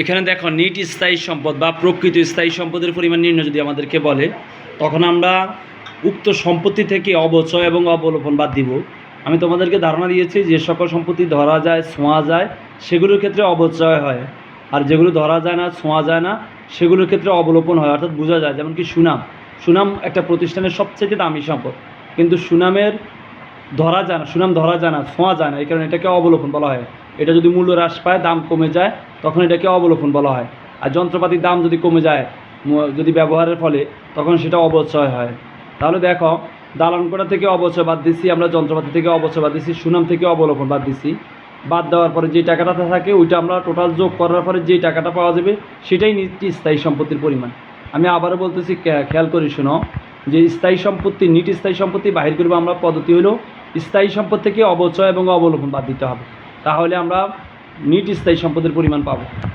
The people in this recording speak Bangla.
এখানে দেখো নিট স্থায়ী সম্পদ বা প্রকৃত স্থায়ী সম্পদের পরিমাণ নির্ণয় যদি আমাদেরকে বলে, তখন আমরা উক্ত সম্পত্তি থেকে অবচয় এবং অবলোপন বাদ দিব। আমি তোমাদেরকে ধারণা দিয়েছি যে সকল সম্পত্তি ধরা যায়, ছোঁয়া যায়, সেগুলোর ক্ষেত্রে অবচয় হয়। আর যেগুলো ধরা যায় না, ছোঁয়া যায় না, সেগুলোর ক্ষেত্রে অবলোপন হয়। অর্থাৎ বোঝা যায়, যেমন কি সুনাম। সুনাম একটা প্রতিষ্ঠানের সবচেয়ে দামি সম্পদ। কিন্তু সুনামের ধরা যায় না, সুনাম ধরা যায় না, ছোঁয়া যায় না। এই কারণে এটাকে অবলোপন বলা হয়। এটা যদি মূল্য হ্রাস পায়, দাম কমে যায় তখন এটাকে অবলোপন বলা হয়। আর যন্ত্রপাতির দাম যদি কমে যায় যদি ব্যবহারের ফলে, তখন সেটা অবচয় হয়। তাহলে দেখো দালান করা থেকে অবচয় বাদ দিছি, আমরা যন্ত্রপাতি থেকে অবচয় বাদ দিছি, সুনাম থেকে অবলোপন বাদ দিছি। বাদ দেওয়ার পরে যে টাকাটা থাকে, ওইটা আমরা টোটাল যোগ করার পরে যে টাকাটা পাওয়া যাবে, সেটাই স্থায়ী সম্পত্তির পরিমাণ। আমি আবারও বলতেছি খেয়াল করি শোনো, যে স্থায়ী সম্পত্তি, নিট স্থায়ী সম্পত্তি বাহির করব আমরা পদ্ধতি হলো, স্থায়ী সম্পদ থেকে অবচয় এবং অবলোপন বাদ দিতে হবে। তাহলে আমরা নিট স্থায়ী সম্পদের পরিমাণ পাবো।